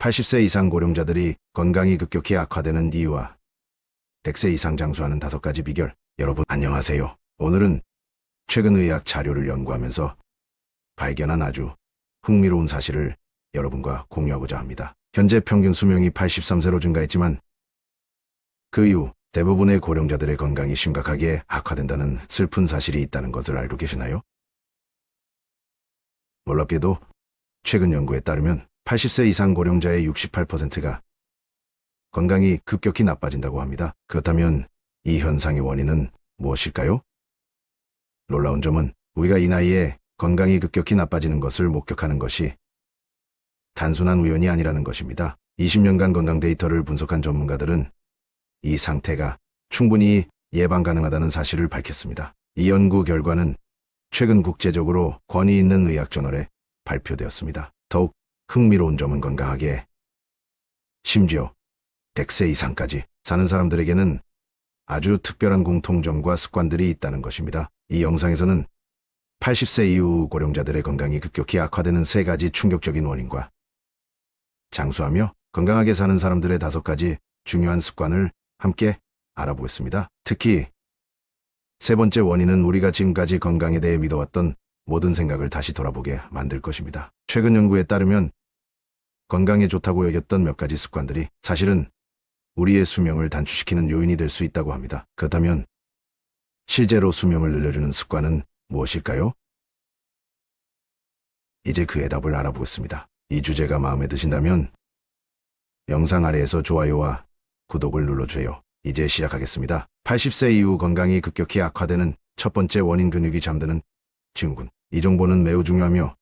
80세 이상 고령자들이 건강이 급격히 악화되는 이유와 100세 이상 장수하는 다섯 가지 비결. 여러분 안녕하세요. 오늘은 최근 의학 자료를 연구하면서 발견한 아주 흥미로운 사실을 여러분과 공유하고자 합니다. 현재 평균 수명이 83세로 증가했지만 그 이후 대부분의 고령자들의 건강이 심각하게 악화된다는 슬픈 사실이 있다는 것을 알고 계시나요? 놀랍게도 최근 연구에 따르면 80세 이상 고령자의 68%가 건강이 급격히 나빠진다고 합니다. 그렇다면 이 현상의 원인은 무엇일까요? 놀라운 점은 우리가 이 나이에 건강이 급격히 나빠지는 것을 목격하는 것이 단순한 우연이 아니라는 것입니다. 20년간 건강 데이터를 분석한 전문가들은 이 상태가 충분히 예방 가능하다는 사실을 밝혔습니다. 이 연구 결과는 최근 국제적으로 권위 있는 의학 저널에 발표되었습니다. 더욱 흥미로운 점은 건강하게 심지어 100세 이상까지 사는 사람들에게는 아주 특별한 공통점과 습관들이 있다는 것입니다. 이 영상에서는 80세 이후 고령자들의 건강이 급격히 악화되는 세 가지 충격적인 원인과 장수하며 건강하게 사는 사람들의 다섯 가지 중요한 습관을 함께 알아보겠습니다. 특히 세 번째 원인은 우리가 지금까지 건강에 대해 믿어왔던 모든 생각을 다시 돌아보게 만들 것입니다. 최근 연구에 따르면 건강에 좋다고 여겼던 몇 가지 습관들이 사실은 우리의 수명을 단축시키는 요인이 될 수 있다고 합니다. 그렇다면 실제로 수명을 늘려주는 습관은 무엇일까요? 이제 그의 답을 알아보겠습니다. 이 주제가 마음에 드신다면 영상 아래에서 좋아요와 구독을 눌러주세요. 이제 시작하겠습니다. 80세 이후 건강이 급격히 악화되는 첫 번째 원인 근육이 잠드는 증후군. 이 정보는 매우 중요하며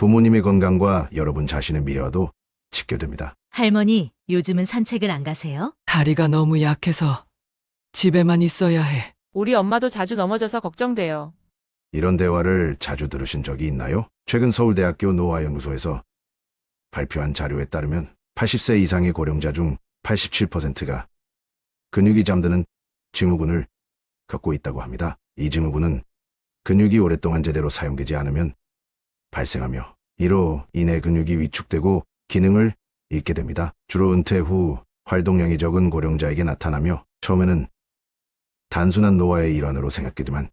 부모님의 건강과 여러분 자신의 미래와도 직결됩니다. 할머니, 요즘은 산책을 안 가세요? 다리가 너무 약해서 집에만 있어야 해. 우리 엄마도 자주 넘어져서 걱정돼요. 이런 대화를 자주 들으신 적이 있나요? 최근 서울대학교 노화연구소에서 발표한 자료에 따르면 80세 이상의 고령자 중 87%가 근육이 잠드는 증후군을 겪고 있다고 합니다. 이 증후군은 근육이 오랫동안 제대로 사용되지 않으면 발생하며 이로 인해 근육이 위축되고 기능을 잃게 됩니다. 주로 은퇴 후 활동량이 적은 고령자에게 나타나며 처음에는 단순한 노화의 일환으로 생각되지만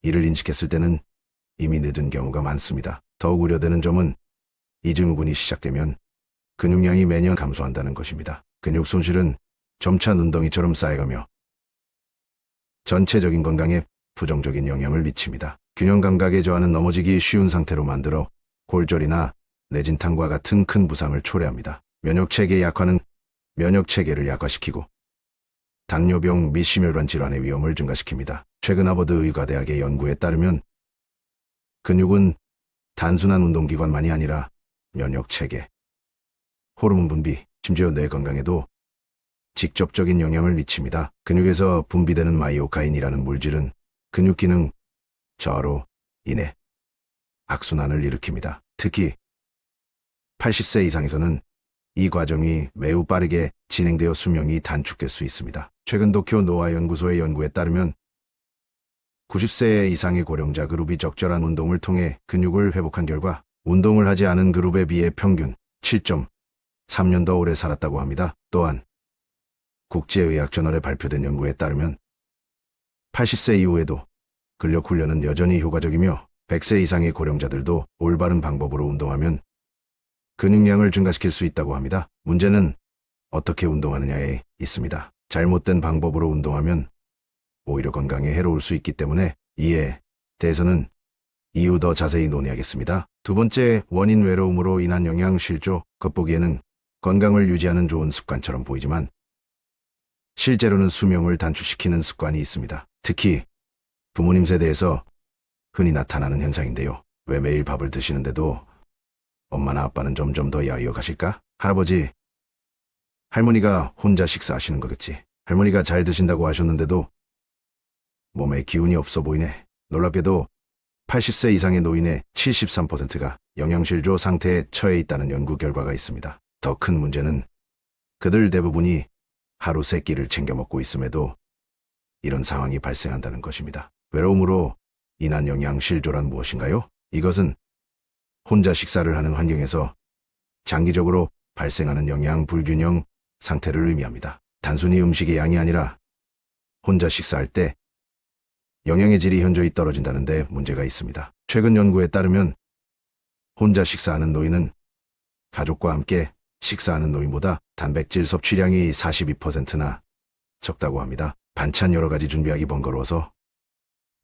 이를 인식했을 때는 이미 늦은 경우가 많습니다. 더욱 우려되는 점은 이 증후군이 시작되면 근육량이 매년 감소한다는 것입니다. 근육 손실은 점차 눈덩이처럼 쌓여가며 전체적인 건강에 부정적인 영향을 미칩니다. 균형 감각에 저하는 넘어지기 쉬운 상태로 만들어 골절이나 뇌진탕과 같은 큰 부상을 초래합니다. 면역체계 약화는 면역체계를 약화시키고 당뇨병 및 심혈관 질환의 위험을 증가시킵니다. 최근 하버드 의과대학의 연구에 따르면 근육은 단순한 운동기관만이 아니라 면역체계, 호르몬 분비, 심지어 뇌 건강에도 직접적인 영향을 미칩니다. 근육에서 분비되는 마이오카인이라는 물질은 근육 기능 저하로 인해 악순환을 일으킵니다. 특히 80세 이상에서는 이 과정이 매우 빠르게 진행되어 수명이 단축될 수 있습니다. 최근 도쿄 노화 연구소의 연구에 따르면 90세 이상의 고령자 그룹이 적절한 운동을 통해 근육을 회복한 결과 운동을 하지 않은 그룹에 비해 평균 7.3년 더 오래 살았다고 합니다. 또한 국제의학 저널에 발표된 연구에 따르면 80세 이후에도 근력 훈련은 여전히 효과적이며 100세 이상의 고령자들도 올바른 방법으로 운동하면 근육량을 증가시킬 수 있다고 합니다. 문제는 어떻게 운동하느냐에 있습니다. 잘못된 방법으로 운동하면 오히려 건강에 해로울 수 있기 때문에 이에 대해서는 이후 더 자세히 논의하겠습니다. 두 번째 원인 외로움으로 인한 영양 실조 겉보기에는 건강을 유지하는 좋은 습관처럼 보이지만 실제로는 수명을 단축시키는 습관이 있습니다. 특히 부모님 세대에서 흔히 나타나는 현상인데요. 왜 매일 밥을 드시는데도 엄마나 아빠는 점점 더 야이어 가실까? 할아버지, 할머니가 혼자 식사하시는 거겠지. 할머니가 잘 드신다고 하셨는데도 몸에 기운이 없어 보이네. 놀랍게도 80세 이상의 노인의 73%가 영양실조 상태에 처해 있다는 연구 결과가 있습니다. 더 큰 문제는 그들 대부분이 하루 세 끼를 챙겨 먹고 있음에도 이런 상황이 발생한다는 것입니다. 외로움으로 인한 영양 실조란 무엇인가요? 이것은 혼자 식사를 하는 환경에서 장기적으로 발생하는 영양 불균형 상태를 의미합니다. 단순히 음식의 양이 아니라 혼자 식사할 때 영양의 질이 현저히 떨어진다는데 문제가 있습니다. 최근 연구에 따르면 혼자 식사하는 노인은 가족과 함께 식사하는 노인보다 단백질 섭취량이 42%나 적다고 합니다. 반찬 여러 가지 준비하기 번거로워서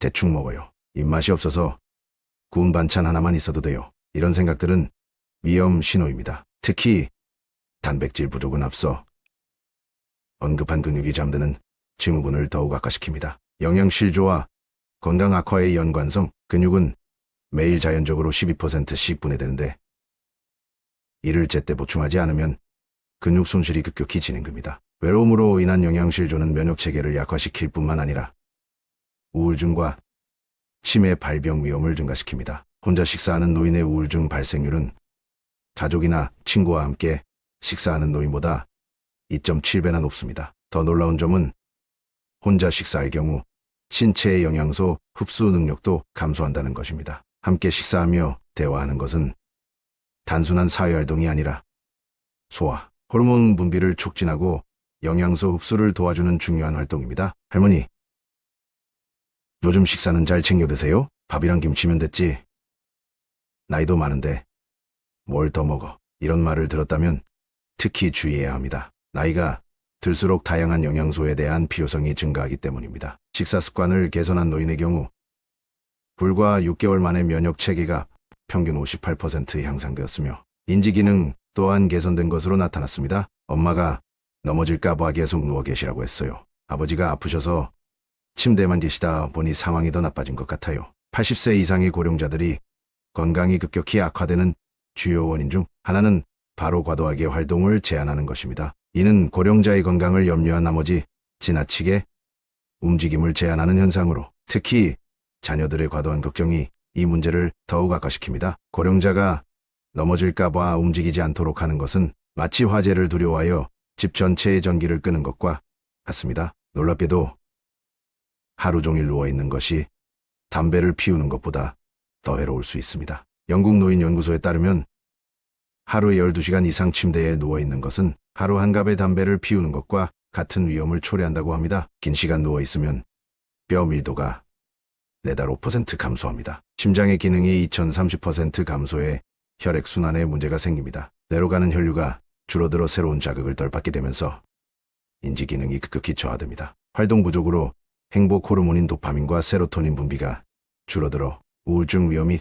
대충 먹어요. 입맛이 없어서 구운 반찬 하나만 있어도 돼요. 이런 생각들은 위험 신호입니다. 특히 단백질 부족은 앞서 언급한 근육이 잠드는 증후군을 더욱 악화시킵니다. 영양실조와 건강 악화의 연관성, 근육은 매일 자연적으로 12%씩 분해되는데 이를 제때 보충하지 않으면 근육 손실이 급격히 진행됩니다. 외로움으로 인한 영양실조는 면역 체계를 약화시킬 뿐만 아니라 우울증과 치매 발병 위험을 증가시킵니다. 혼자 식사하는 노인의 우울증 발생률은 가족이나 친구와 함께 식사하는 노인보다 2.7배나 높습니다. 더 놀라운 점은 혼자 식사할 경우 신체의 영양소 흡수 능력도 감소한다는 것입니다. 함께 식사하며 대화하는 것은 단순한 사회활동이 아니라 소화, 호르몬 분비를 촉진하고 영양소 흡수를 도와주는 중요한 활동입니다. 할머니, 요즘 식사는 잘 챙겨 드세요? 밥이랑 김치면 됐지. 나이도 많은데 뭘 더 먹어? 이런 말을 들었다면 특히 주의해야 합니다. 나이가 들수록 다양한 영양소에 대한 필요성이 증가하기 때문입니다. 식사 습관을 개선한 노인의 경우 불과 6개월 만에 면역 체계가 평균 58% 향상되었으며 인지 기능 또한 개선된 것으로 나타났습니다. 엄마가 넘어질까 봐 계속 누워 계시라고 했어요. 아버지가 아프셔서 침대만 계시다 보니 상황이 더 나빠진 것 같아요. 80세 이상의 고령자들이 건강이 급격히 악화되는 주요 원인 중 하나는 바로 과도하게 활동을 제한하는 것입니다. 이는 고령자의 건강을 염려한 나머지 지나치게 움직임을 제한하는 현상으로 특히 자녀들의 과도한 걱정이 이 문제를 더욱 악화시킵니다. 고령자가 넘어질까봐 움직이지 않도록 하는 것은 마치 화재를 두려워하여 집 전체의 전기를 끄는 것과 같습니다. 놀랍게도 하루 종일 누워있는 것이 담배를 피우는 것보다 더 해로울 수 있습니다. 영국 노인 연구소에 따르면 하루에 12시간 이상 침대에 누워있는 것은 하루 한 갑의 담배를 피우는 것과 같은 위험을 초래한다고 합니다. 긴 시간 누워있으면 뼈 밀도가 내달 5% 감소합니다. 심장의 기능이 2030% 감소해 혈액순환에 문제가 생깁니다. 뇌로 가는 혈류가 줄어들어 새로운 자극을 덜 받게 되면서 인지 기능이 급격히 저하됩니다. 활동 부족으로 행복 호르몬인 도파민과 세로토닌 분비가 줄어들어 우울증 위험이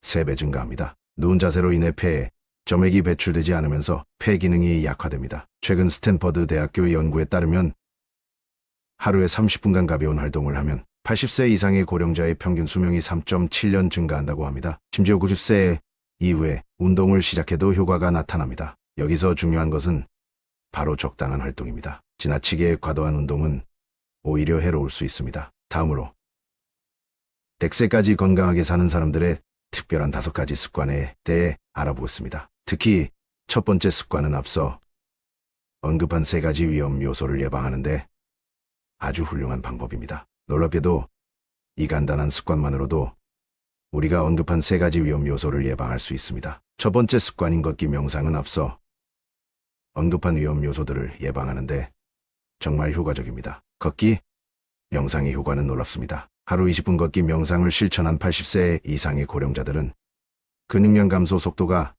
3배 증가합니다. 누운 자세로 인해 폐에 점액이 배출되지 않으면서 폐 기능이 약화됩니다. 최근 스탠퍼드 대학교의 연구에 따르면 하루에 30분간 가벼운 활동을 하면 80세 이상의 고령자의 평균 수명이 3.7년 증가한다고 합니다. 심지어 90세 이후에 운동을 시작해도 효과가 나타납니다. 여기서 중요한 것은 바로 적당한 활동입니다. 지나치게 과도한 운동은 오히려 해로울 수 있습니다. 다음으로 100세까지 건강하게 사는 사람들의 특별한 다섯 가지 습관에 대해 알아보겠습니다. 특히 첫 번째 습관은 앞서 언급한 세 가지 위험 요소를 예방하는데 아주 훌륭한 방법입니다. 놀랍게도 이 간단한 습관만으로도 우리가 언급한 세 가지 위험 요소를 예방할 수 있습니다. 첫 번째 습관인 걷기 명상은 앞서 언급한 위험 요소들을 예방하는데 정말 효과적입니다. 걷기, 명상의 효과는 놀랍습니다. 하루 20분 걷기 명상을 실천한 80세 이상의 고령자들은 근육량 감소 속도가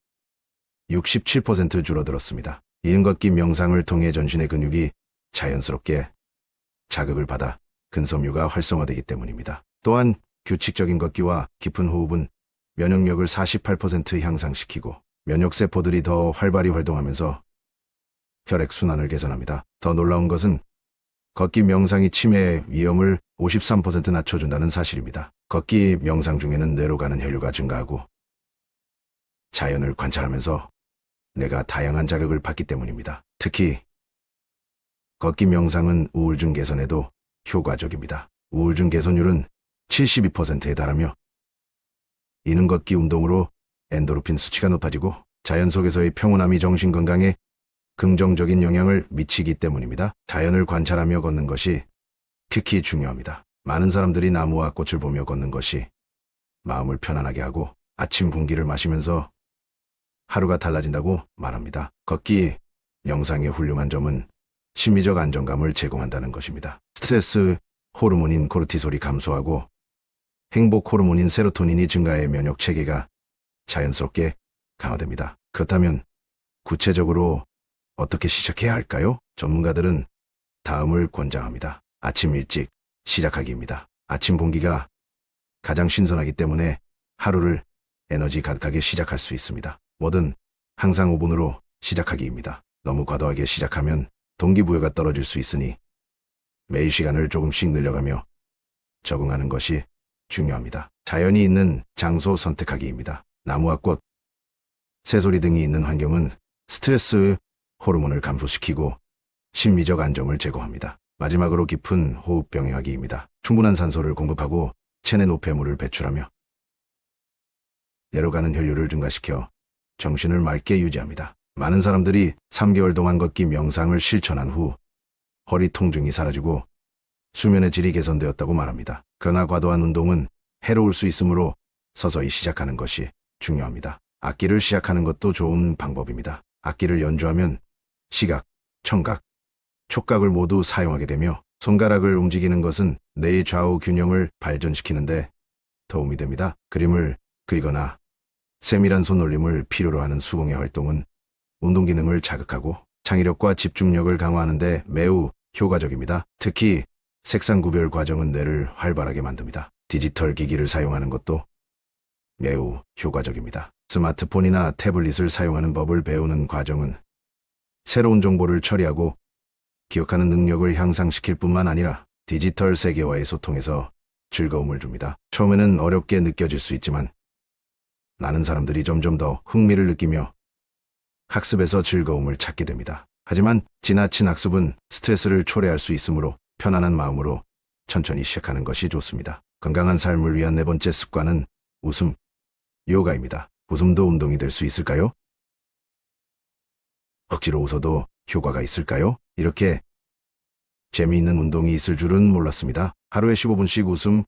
67% 줄어들었습니다. 이은 걷기 명상을 통해 전신의 근육이 자연스럽게 자극을 받아 근섬유가 활성화되기 때문입니다. 또한 규칙적인 걷기와 깊은 호흡은 면역력을 48% 향상시키고 면역세포들이 더 활발히 활동하면서 혈액순환을 개선합니다. 더 놀라운 것은 걷기 명상이 치매의 위험을 53% 낮춰준다는 사실입니다. 걷기 명상 중에는 뇌로 가는 혈류가 증가하고 자연을 관찰하면서 뇌가 다양한 자극을 받기 때문입니다. 특히 걷기 명상은 우울증 개선에도 효과적입니다. 우울증 개선율은 72%에 달하며 이는 걷기 운동으로 엔도르핀 수치가 높아지고 자연 속에서의 평온함이 정신 건강에 긍정적인 영향을 미치기 때문입니다. 자연을 관찰하며 걷는 것이 특히 중요합니다. 많은 사람들이 나무와 꽃을 보며 걷는 것이 마음을 편안하게 하고 아침 공기를 마시면서 하루가 달라진다고 말합니다. 걷기 영상의 훌륭한 점은 심리적 안정감을 제공한다는 것입니다. 스트레스 호르몬인 코르티솔이 감소하고 행복 호르몬인 세로토닌이 증가해 면역 체계가 자연스럽게 강화됩니다. 그렇다면 구체적으로 어떻게 시작해야 할까요? 전문가들은 다음을 권장합니다. 아침 일찍 시작하기입니다. 아침 공기가 가장 신선하기 때문에 하루를 에너지 가득하게 시작할 수 있습니다. 뭐든 항상 5분으로 시작하기입니다. 너무 과도하게 시작하면 동기부여가 떨어질 수 있으니 매일 시간을 조금씩 늘려가며 적응하는 것이 중요합니다. 자연이 있는 장소 선택하기입니다. 나무와 꽃, 새소리 등이 있는 환경은 스트레스 호르몬을 감소시키고 심리적 안정을 제공합니다. 마지막으로 깊은 호흡 병행하기입니다. 충분한 산소를 공급하고 체내 노폐물을 배출하며 내려가는 혈류를 증가시켜 정신을 맑게 유지합니다. 많은 사람들이 3개월 동안 걷기 명상을 실천한 후 허리 통증이 사라지고 수면의 질이 개선되었다고 말합니다. 그러나 과도한 운동은 해로울 수 있으므로 서서히 시작하는 것이 중요합니다. 악기를 시작하는 것도 좋은 방법입니다. 악기를 연주하면 시각, 청각, 촉각을 모두 사용하게 되며 손가락을 움직이는 것은 뇌의 좌우 균형을 발전시키는데 도움이 됩니다. 그림을 그리거나 세밀한 손놀림을 필요로 하는 수공예 활동은 운동 기능을 자극하고 창의력과 집중력을 강화하는데 매우 효과적입니다. 특히 색상 구별 과정은 뇌를 활발하게 만듭니다. 디지털 기기를 사용하는 것도 매우 효과적입니다. 스마트폰이나 태블릿을 사용하는 법을 배우는 과정은 새로운 정보를 처리하고 기억하는 능력을 향상시킬 뿐만 아니라 디지털 세계와의 소통에서 즐거움을 줍니다. 처음에는 어렵게 느껴질 수 있지만 많은 사람들이 점점 더 흥미를 느끼며 학습에서 즐거움을 찾게 됩니다. 하지만 지나친 학습은 스트레스를 초래할 수 있으므로 편안한 마음으로 천천히 시작하는 것이 좋습니다. 건강한 삶을 위한 네 번째 습관은 웃음, 요가입니다. 웃음도 운동이 될 수 있을까요? 억지로 웃어도 효과가 있을까요? 이렇게 재미있는 운동이 있을 줄은 몰랐습니다. 하루에 15분씩 웃음,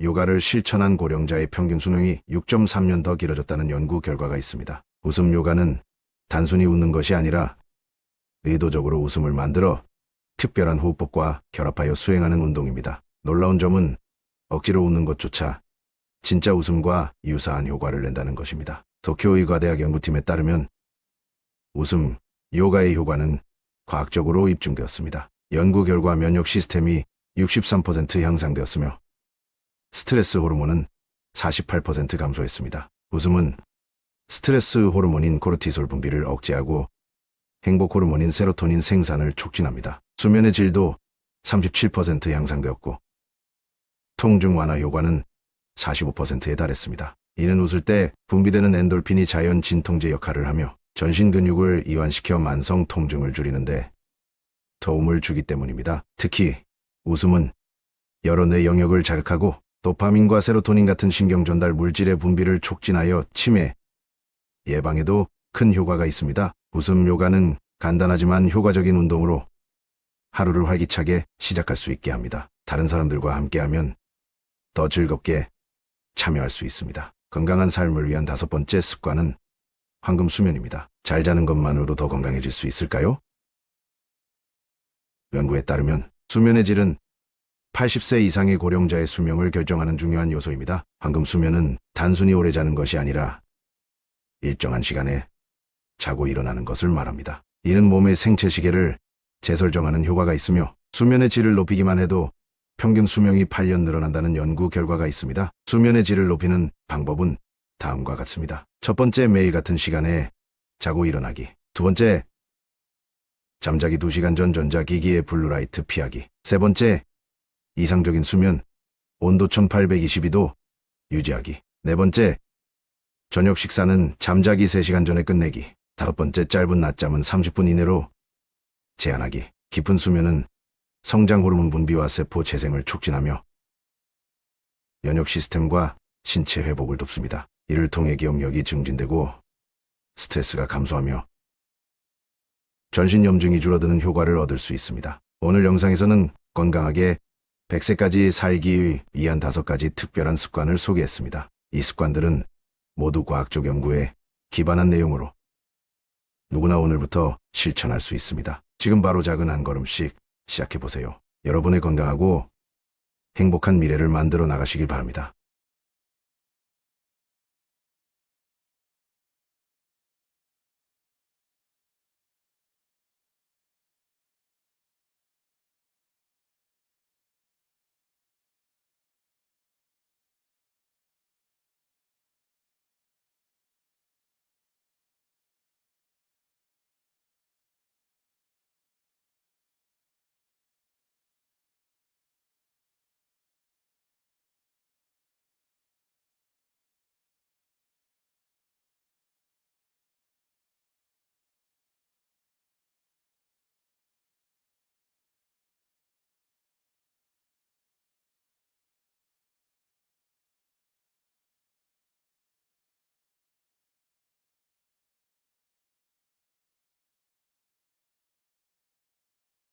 요가를 실천한 고령자의 평균 수명이 6.3년 더 길어졌다는 연구 결과가 있습니다. 웃음 요가는 단순히 웃는 것이 아니라 의도적으로 웃음을 만들어 특별한 호흡법과 결합하여 수행하는 운동입니다. 놀라운 점은 억지로 웃는 것조차 진짜 웃음과 유사한 효과를 낸다는 것입니다. 도쿄 의과대학 연구팀에 따르면 웃음, 요가의 효과는 과학적으로 입증되었습니다. 연구 결과 면역 시스템이 63% 향상되었으며 스트레스 호르몬은 48% 감소했습니다. 웃음은 스트레스 호르몬인 코르티솔 분비를 억제하고 행복 호르몬인 세로토닌 생산을 촉진합니다. 수면의 질도 37% 향상되었고 통증 완화 효과는 45%에 달했습니다. 이는 웃을 때 분비되는 엔돌핀이 자연 진통제 역할을 하며 전신 근육을 이완시켜 만성 통증을 줄이는데 도움을 주기 때문입니다. 특히 웃음은 여러 뇌 영역을 자극하고 도파민과 세로토닌 같은 신경 전달 물질의 분비를 촉진하여 치매 예방에도 큰 효과가 있습니다. 웃음 요가는 간단하지만 효과적인 운동으로 하루를 활기차게 시작할 수 있게 합니다. 다른 사람들과 함께하면 더 즐겁게 참여할 수 있습니다. 건강한 삶을 위한 다섯 번째 습관은 황금 수면입니다. 잘 자는 것만으로 더 건강해질 수 있을까요? 연구에 따르면 수면의 질은 80세 이상의 고령자의 수명을 결정하는 중요한 요소입니다. 황금 수면은 단순히 오래 자는 것이 아니라 일정한 시간에 자고 일어나는 것을 말합니다. 이는 몸의 생체 시계를 재설정하는 효과가 있으며 수면의 질을 높이기만 해도 평균 수명이 8년 늘어난다는 연구 결과가 있습니다. 수면의 질을 높이는 방법은 다음과 같습니다. 첫 번째, 매일 같은 시간에 자고 일어나기. 두 번째, 잠자기 2시간 전 전자기기의 블루라이트 피하기. 세 번째, 이상적인 수면, 온도 1822도 유지하기. 네 번째, 저녁 식사는 잠자기 3시간 전에 끝내기. 다섯 번째, 짧은 낮잠은 30분 이내로 제한하기. 깊은 수면은 성장 호르몬 분비와 세포 재생을 촉진하며 면역 시스템과 신체 회복을 돕습니다. 이를 통해 기억력이 증진되고 스트레스가 감소하며 전신 염증이 줄어드는 효과를 얻을 수 있습니다. 오늘 영상에서는 건강하게 100세까지 살기 위한 다섯 가지 특별한 습관을 소개했습니다. 이 습관들은 모두 과학적 연구에 기반한 내용으로 누구나 오늘부터 실천할 수 있습니다. 지금 바로 작은 한 걸음씩 시작해 보세요. 여러분의 건강하고 행복한 미래를 만들어 나가시길 바랍니다.